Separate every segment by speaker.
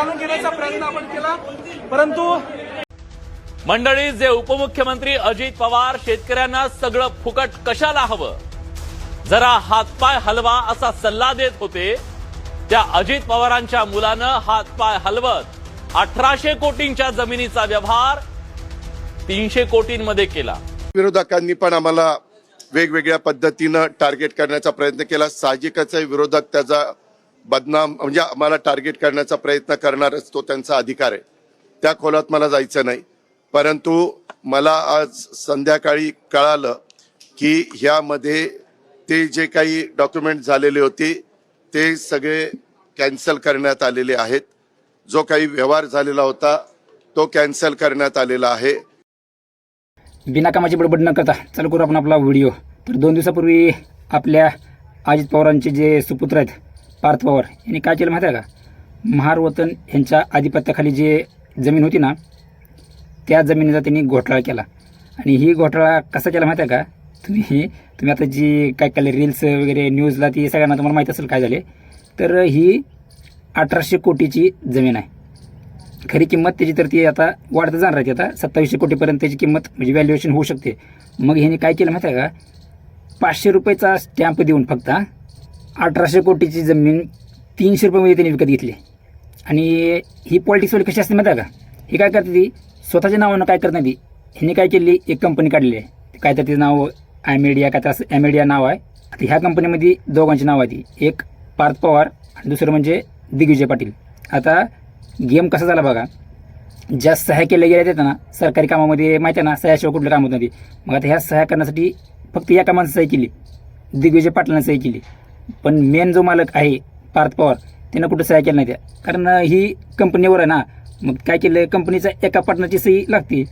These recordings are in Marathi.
Speaker 1: जाणून घेण्याचा प्रयत्न आपण केला. परंतु
Speaker 2: मंडळी जे उपमुख्यमंत्री अजित पवार शेतकऱ्यांना सगळं फुकट कशाला हवं? जरा हातपाय हलवा असा सल्ला देत होते. त्या अजित पवारांच्या मुलानं हातपाय हलवत अठराशे कोटींच्या जमिनीचा व्यवहार तीनशे कोटींमध्ये केला.
Speaker 3: विरोधकांनी पण आम्हाला वेगवेगळ्या पद्धतीनं टार्गेट करण्याचा प्रयत्न केला. साहजिकच विरोधक त्याचा बदनाम म्हणजे आम्हाला टार्गेट करण्याचा प्रयत्न करणारच तो त्यांचा अधिकार आहे. त्या खोलात मला जायचं नाही. परंतु मला आज संध्याकाळी कळालं की ह्यामध्ये ते जे काही डॉक्युमेंट झालेले होते ते सगळे कॅन्सल करण्यात आलेले आहेत. जो काही व्यवहार झालेला होता तो कॅन्सल करण्यात आलेला आहे.
Speaker 4: बिनाकामाची बडबड न करता चालू करू आपण आपला व्हिडिओ. तर दोन दिवसापूर्वी आपल्या अजित पवारांचे जे सुपुत्र आहेत पार्थ पवार यांनी काय केलं माहिती आहे का? महारवतन यांच्या आधिपत्याखाली जे जमीन होती ना त्या जमिनीचा त्यांनी घोटाळा केला. आणि ही घोटाळा कसा केला माहिती आहे का? तुम्ही तुम्ही आता जी काय केलं रील्स वगैरे न्यूजला ती सगळ्यांना तुम्हाला माहीत असेल काय झाले तर ही अठराशे कोटीची जमीन आहे. खरी किंमत त्याची तर ती आता वाढत जाणार आहे ती आता. सत्तावीसशे कोटीपर्यंत त्याची किंमत म्हणजे व्हॅल्युएशन होऊ शकते. मग ह्याने काय केलं माहिती आहे का? पाचशे रुपयाचा स्टॅम्प देऊन फक्त अठराशे कोटीची जमीन तीनशे रुपयामध्ये त्यांनी विकत घेतली. आणि ही पॉलिटिक्सवाली कशी असते माहिती आहे का? ही काय करते ती? स्वतःच्या नावानं काय करत नाही ती? ह्यांनी काय केली? एक कंपनी काढली आहे. काय तर तिचं नाव ॲमेडिया काय तर असं ॲमेडिया नाव आहे. आता ह्या कंपनीमध्ये दोघांची नाव आहे ती. एक पार्थ पवार आणि दुसरं म्हणजे दिग्विजय पाटील. आता गेम कसा झाला बघा? ज्या सहाय्य केल्या गेल्या आहेत ना सरकारी कामामध्ये माहिती आहे ना सह्याशिवाय कुठलं काम होत नाही मग आता ह्या सहाय्य करण्यासाठी फक्त या कामानं सही केली. दिग्विजय पाटलांना सही केली. पण मेन जो मालक आहे पार्थ पवार त्यानं कुठं सह्या केलं नाही त्या कारण ही कंपनीवर आहे ना मग काय केलं कंपनीचा एका पार्टनरची सही लागते.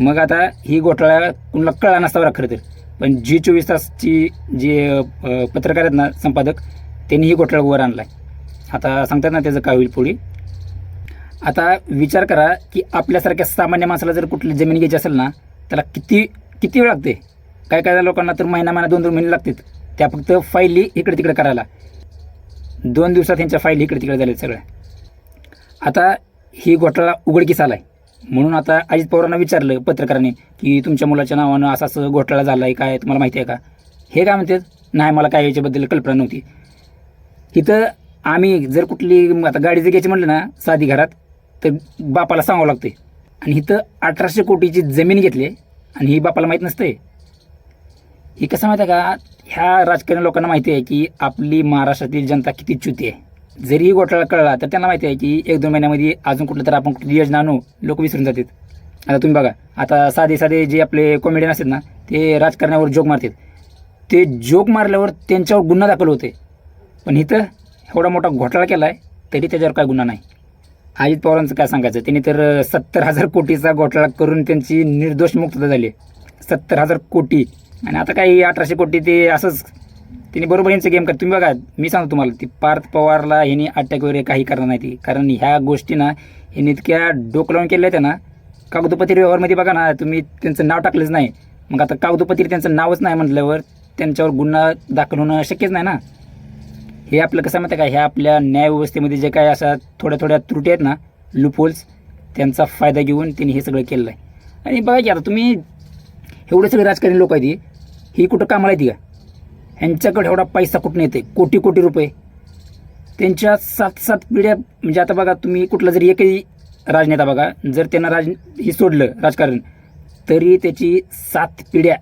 Speaker 4: मग आता ही घोटाळा कुणाला कळला नसता बरं खरं तर. पण जी चोवीस तासची जे पत्रकार आहेत ना संपादक त्यांनी ही घोटाळा वर आणला आता सांगतात ना त्याचं काय होईल पुढे. आता विचार करा की आपल्यासारख्या सामान्य माणसाला जर कुठली जमीन घ्यायची असेल ना त्याला किती किती वेळ लागते? काय काय लोकांना तर महिना महिना दोन दोन महिने लागतात. त्या फक्त फाईली इकडे तिकडे करायला. दोन दिवसात त्यांच्या फाईल इकडे तिकडे झाल्या सगळ्या आता ही घोटाळा उघडकीस आला आहे म्हणून आता अजित पवारांना विचारलं पत्रकारांनी की तुमच्या मुलाच्या नावानं असा असं घोटाळा झाला आहे काय तुम्हाला माहिती आहे का? हे काय म्हणतात? नाही मला काय याच्याबद्दल कल्पना नव्हती. इथं आम्ही जर कुठली आता गाडी जर घ्यायची म्हटलं ना साधी घरात तर बापाला सांगावं लागते आणि इथं अठराशे कोटीची जमीन घेतली आणि ही बापाला माहीत नसते ही कसं माहिती आहे का? ह्या राजकारणी लोकांना माहिती आहे की आपली महाराष्ट्रातील जनता किती च्युती आहे. जरीही घोटाळा कळला तर त्यांना माहिती आहे की एक दोन महिन्यामध्ये अजून कुठलं तर आपण कुठली योजना आणू लोक विसरून जातात आता तुम्ही बघा आता साधे साधे जे आपले कॉमेडियन असतात ना ते राजकारणावर जोक मारतात. ते जोक मारल्यावर त्यांच्यावर गुन्हा दाखल होते पण इथं एवढा मोठा घोटाळा केला आहे तरी त्याच्यावर काय गुन्हा नाही. अजित पवारांचं काय सांगायचं? त्यांनी तर सत्तर हजार कोटीचा घोटाळा करून त्यांची निर्दोष मुक्तता झाली सत्तर हजार कोटी आणि आता काही अठराशे कोटी ते असंच. तिने बरोबर यांचं गेम कर तुम्ही बघा मी सांगतो तुम्हाला ती पार्थ पवारला ह्यांनी अटॅक वगैरे काही करणार नाही ती. कारण ह्या गोष्टी ना इतक्या डोकं लावून केल्या होत्या ना कागदोपत्री व्यवहारमध्ये बघा ना तुम्ही त्यांचं नाव टाकलंच नाही. मग आता कागदोपत्री त्यांचं नावच नाही म्हटल्यावर त्यांच्यावर गुन्हा दाखल होणं शक्यच नाही ना. हे आपलं कसं माहिती आहे का? ह्या आपल्या न्यायव्यवस्थेमध्ये जे काय अशा थोड्या थोड्या त्रुटी आहेत ना लुपोल्स त्यांचा फायदा घेऊन त्यांनी हे सगळं केलं आहे आणि बघा की आता तुम्ही एवढे सगळे राजकारणी लोक आहेत ही- कुठं कामाला येते का? ह्यांच्याकडे एवढा पैसा कुठून येते कोटी कोटी रुपये. त्यांच्या सात सात पिढ्या म्हणजे आता बघा तुम्ही कुठला जरी एकही राजनेता बघा जर त्यांना राज हे सोडलं राजकारण तरी त्याची सात पिढ्या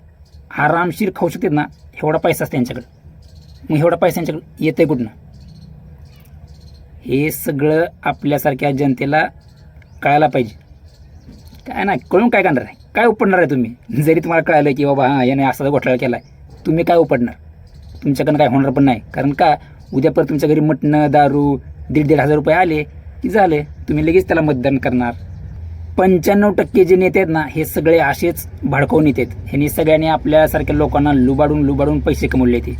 Speaker 4: आरामशीर खाऊ शकतात ना? एवढा पैसा असतो त्यांच्याकडे मग एवढा पैसा त्यांच्याकडे येतं आहे कुठनं? हे सगळं आपल्यासारख्या जनतेला कळायला पाहिजे. काय नाही कळून काय करणार आहे? काय उपडणार आहे तुम्ही? जरी तुम्हाला कळालं की बाबा हां याने असा घोटाळा केला आहे तुम्ही काय उपडणार? तुमच्याकडनं काय होणार पण नाही. कारण का उद्या परत तुमच्या घरी मटणं दारू दीड दीड हजार रुपये आले की झाले? तुम्ही लगेच त्याला मतदान करणार. पंच्याण्णव टक्के जे नेते आहेत ना हे सगळे असेच भडकवून नेते आहेत ह्यांनी सगळ्यांनी आपल्यासारख्या लोकांना लुबाडून लुबाडून पैसे कमवले ते.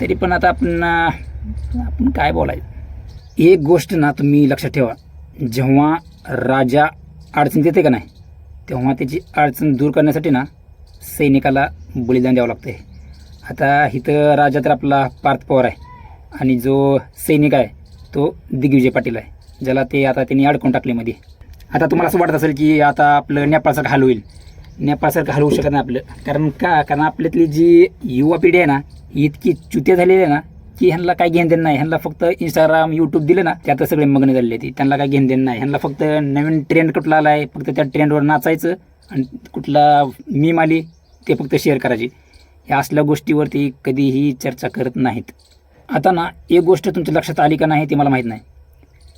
Speaker 4: तरी पण आता आपण आपण काय बोलायचं? एक गोष्ट ना तुम्ही लक्षात ठेवा. जेव्हा राजा अडचणीत येते का नाही तेव्हा त्याची अडचण दूर करण्यासाठी ना सैनिकाला बलिदान द्यावं लागतं आता इथं राजा तर आपला पार्थ पवार आहे आणि जो सैनिक आहे तो दिग्विजय पाटील आहे ज्याला ते आता त्यांनी अडकून टाकले मध्ये. आता तुम्हाला असं वाटत असेल की आता आपलं नेपाळसारखं हाल होईल. नेपाळसारखं हलवू शकत नाही आपलं. कारण का? कारण आपल्यातली जी युवा पिढी आहे ना ही इतकी चुत्या झालेली आहे ना की ह्यांना काय घेण देणं नाही. ह्यांना फक्त इंस्टाग्राम यूट्यूब दिलं ना त्यात सगळे मग्न झालेले ती त्यांना काय घेण देणं नाही. ह्यांना फक्त नवीन ट्रेंड कुठला आला आहे फक्त त्या ट्रेंडवर नाचायचं आणि कुठला मीम आली ते फक्त शेअर करायची. ह्या असल्या गोष्टीवरती कधीही चर्चा करत नाहीत. आता ना एक गोष्ट तुमच्या लक्षात आली का नाही ते मला माहीत नाही.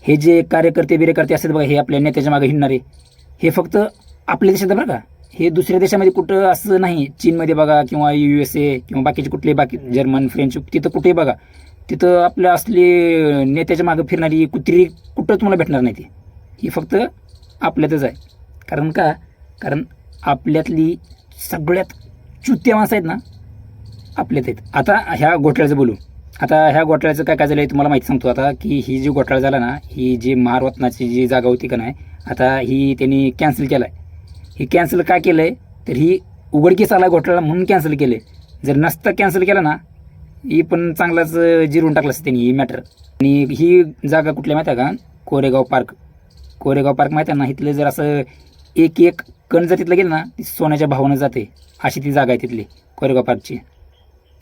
Speaker 4: हे जे कार्यकर्ते बिरेकर्ते असतात बघा हे आपल्या नेत्याच्या मागे हिंडणारे हे फक्त आपल्या देशात बरं का? हे दुसऱ्या देशामध्ये कुठं असं नाही. चीनमध्ये बघा किंवा यू एस ए किंवा बाकीचे कुठले बाकी जर्मन फ्रेंच तिथं कुठेही बघा. तिथं आपल्या असले नेत्याच्या मागे फिरणारी कुत्री कुठं तुम्हाला भेटणार नाही ती. ही फक्त आपल्यातच आहे. कारण का? कारण आपल्यातली सगळ्यात चुत्या माणसं आहेत ना आपल्यात आहेत. आता ह्या घोटाळ्याचं बोलू. आता ह्या घोटाळ्याचं काय काय झालं आहे तुम्हाला माहिती सांगतो आता की ही जी घोटाळा झाला ना ही जी महारत्नाची जी जागा होती का नाही आता ही त्यांनी कॅन्सल केला आहे हे कॅन्सल का केलं आहे तर ही उघडकीस आला घोटाळा म्हणून कॅन्सल केलं आहे जर नसतं कॅन्सल केलं ना ही पण चांगलाच जिरून टाकलं असतं त्यांनी ही मॅटर आणि ही जागा कुठल्या माहिती आहे का? कोरेगाव पार्क. कोरेगाव पार्क माहिती आहे ना इथलं जर असं एक एक कण जर तिथलं गेलं ना ती सोन्याच्या भावानं जाते. अशी ती जागा आहे तिथली कोरेगाव पार्कची.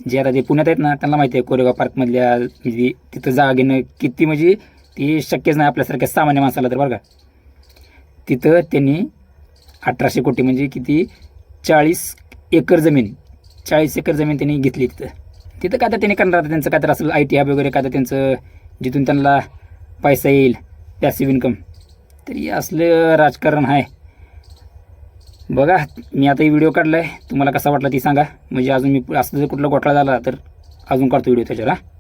Speaker 4: जे आता ते पुण्यात आहेत ना त्यांना माहिती आहे कोरेगाव पार्कमधल्या म्हणजे तिथं जागा घेणं किती म्हणजे ती शक्यच नाही आपल्यासारख्या सामान्य माणसाला तर बरं का. तिथं त्यांनी अठराशे कोटी म्हणजे किती? चाळीस एकर जमीन. चाळीस एकर जमीन त्यांनी घेतली तिथं. तिथं काय तर त्यांनी करणार? आता त्यांचं काय तर असेल आय टी हब वगैरे काय तर त्यांचं जिथून त्यांना पैसा येईल पॅसिव्ह इन्कम तरी असलं राजकारण आहे. बघा मी आता ही व्हिडिओ काढला आहे तुम्हाला कसा वाटला ती सांगा. म्हणजे अजून मी असं जर कुठला घोटाळा झाला तर अजून काढतो व्हिडिओ त्याच्यावर हां.